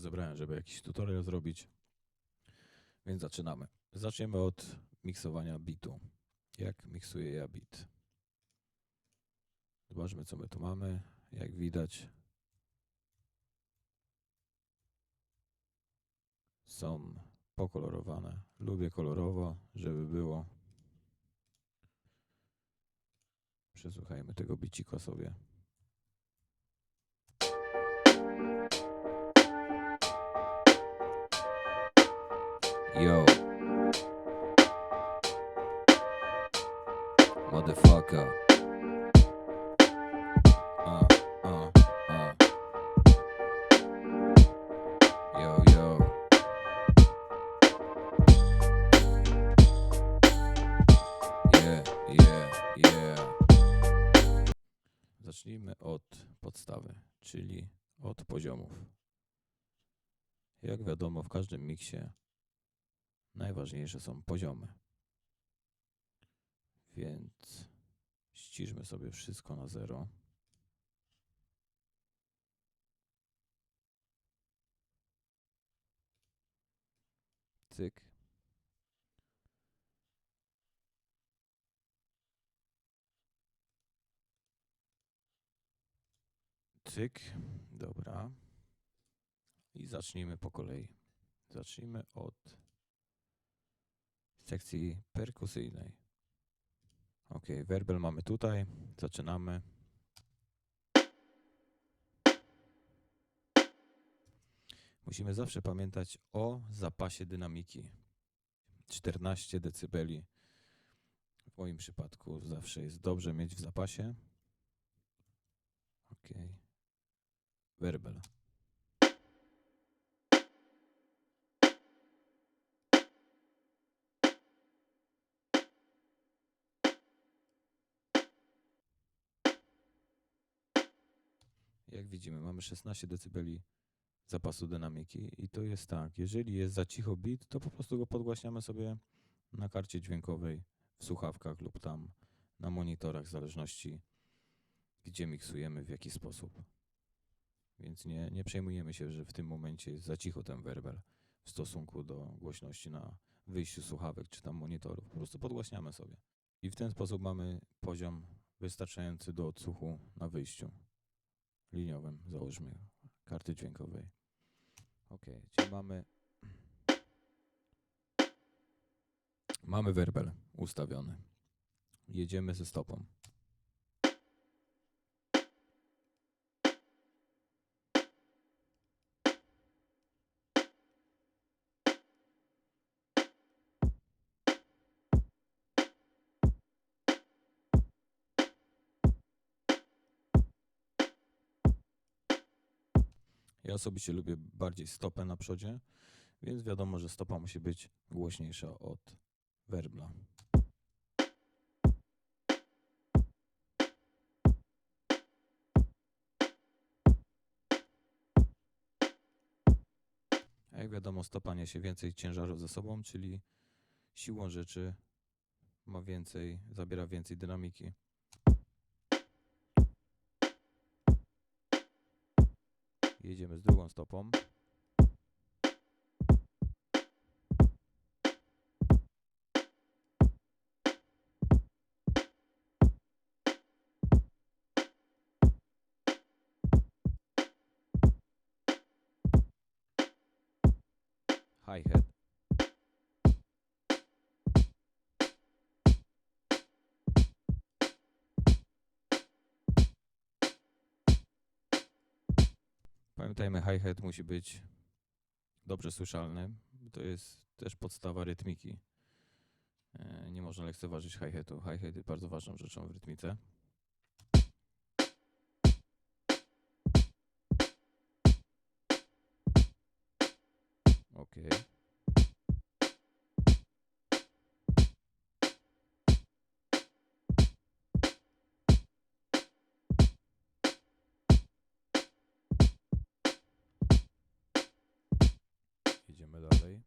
zebrałem, żeby jakiś tutorial zrobić. Więc zaczynamy. Zaczniemy od miksowania bitu. Jak miksuję ja bit? Zobaczmy, co my tu mamy. Jak widać, są pokolorowane. Lubię kolorowo, żeby było. Przesłuchajmy tego bicika sobie. Yo. Motherfucker. Uh, uh, uh. Zacznijmy od podstawy, czyli od poziomów. Jak wiadomo, w każdym miksie najważniejsze są poziomy. Więc ściszmy sobie wszystko na zero. Cyk. Cyk. Dobra. I zacznijmy po kolei. Zacznijmy od sekcji perkusyjnej. Ok, werbel mamy tutaj. Zaczynamy. Musimy zawsze pamiętać o zapasie dynamiki. 14 dB. W moim przypadku zawsze jest dobrze mieć w zapasie. Ok. Werbel. Jak widzimy, mamy 16 dB zapasu dynamiki i to jest tak, jeżeli jest za cicho bit, to po prostu go podgłaśniamy sobie na karcie dźwiękowej, w słuchawkach lub tam na monitorach, w zależności gdzie miksujemy, w jaki sposób. Więc nie, nie przejmujemy się, że w tym momencie jest za cicho ten werbel w stosunku do głośności na wyjściu słuchawek czy tam monitorów. Po prostu podgłaśniamy sobie. I w ten sposób mamy poziom wystarczający do odsłuchu na wyjściu liniowym, załóżmy, karty dźwiękowej. Ok, czyli mamy mamy werbel ustawiony. Jedziemy ze stopą. Ja osobiście lubię bardziej stopę na przodzie, więc wiadomo, że stopa musi być głośniejsza od werbla. Jak wiadomo, stopa niesie więcej ciężaru ze sobą, czyli siłą rzeczy ma więcej, zabiera więcej dynamiki. Jedziemy z drugą stopą. Pamiętajmy, hi-hat musi być dobrze słyszalny. To jest też podstawa rytmiki. E, Nie można lekceważyć hi-hatu. Hi-hat jest bardzo ważną rzeczą w rytmice. Ok. Jedziemy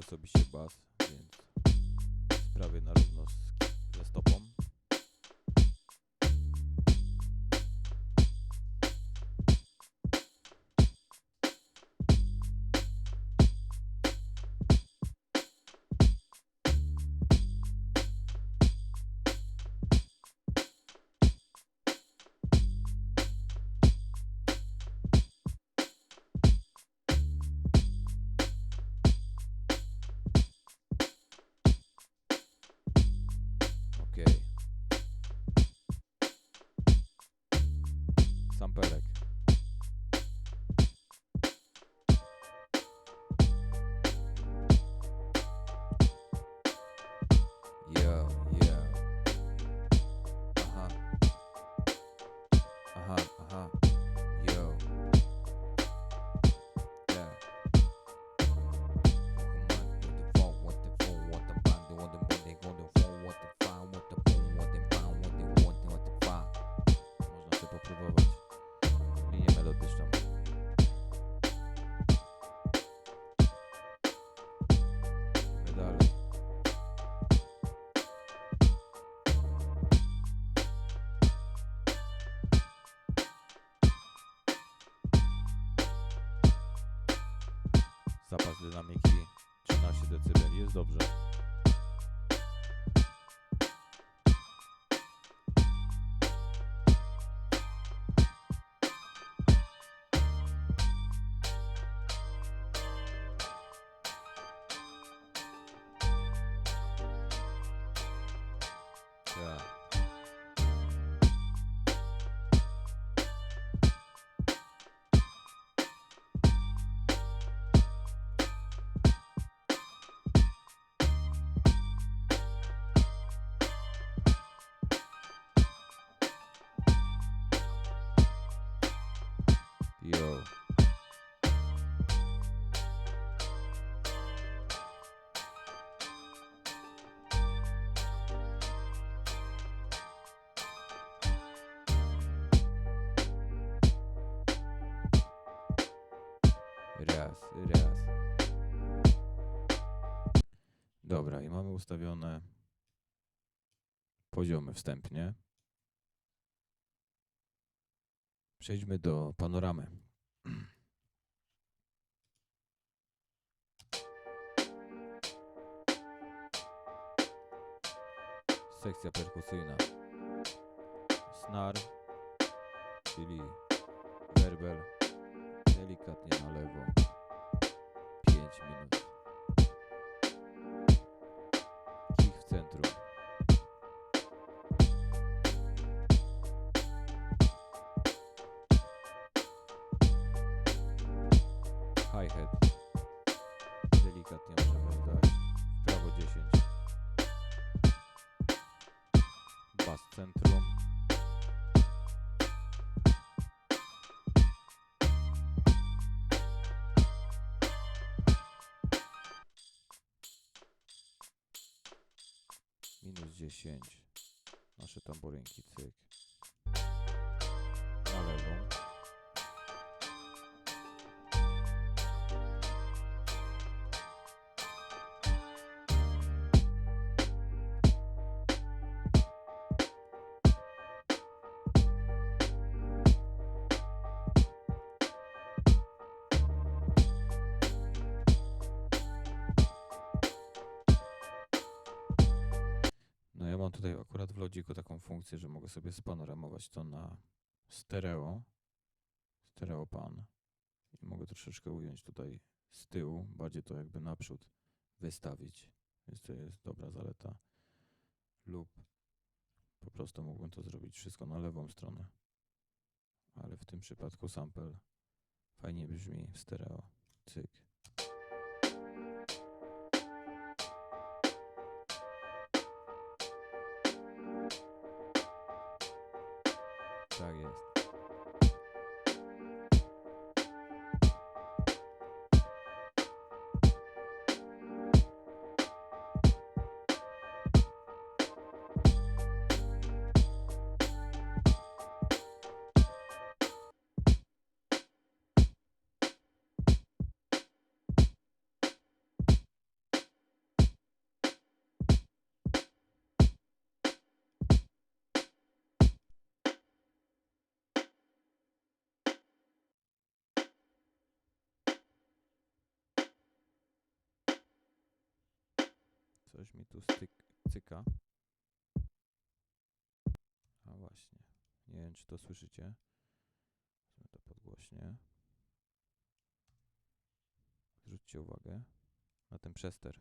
osobiście bas, więc sprawię na równo ze stopą. Dynamiki 13 dB. Jest dobrze. Raz, raz. Dobra, i mamy ustawione poziomy wstępnie. Przejdźmy do panoramy. Sekcja perkusyjna. Snar, czyli werbel, delikatnie na lewo. 5 minut. Kich w centrum. Hi-hat. Delikatnie możemy dać w prawo 10. Bas centrum. 10. Nasze tamborynki, cyk. Mam tutaj akurat w Logiku taką funkcję, że mogę sobie spanoramować to na stereo, stereo pan. I mogę troszeczkę ująć tutaj z tyłu, bardziej to jakby naprzód wystawić, więc to jest dobra zaleta. Lub po prostu mógłbym to zrobić wszystko na lewą stronę, ale w tym przypadku sample fajnie brzmi w stereo, cyk. I guess. Coś mi tu styk, cyka. A właśnie. Nie wiem, czy to słyszycie. Wezmę to podgłośnie. Zwróćcie uwagę na ten przester.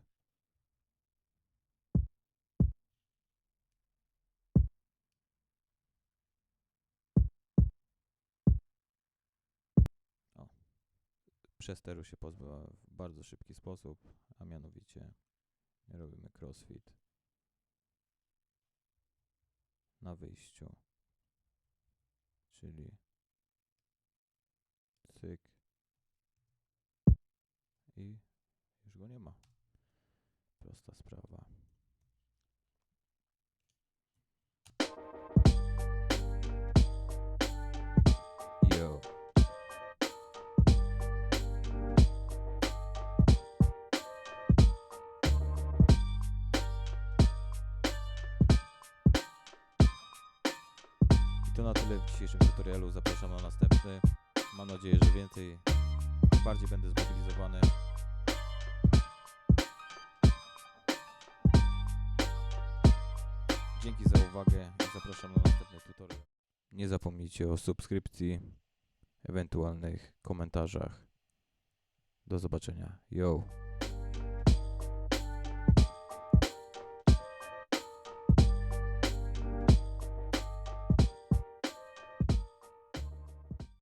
Przesteru się pozbyła w bardzo szybki sposób, a mianowicie robimy crossfit na wyjściu. Czyli cyk i już go nie ma. Prosta sprawa. Dzisiejszym tutorialu. Zapraszam na następny. Mam nadzieję, że więcej, bardziej będę zmobilizowany. Dzięki za uwagę i zapraszam na następny tutorial. Nie zapomnijcie o subskrypcji, ewentualnych komentarzach. Do zobaczenia. Yo!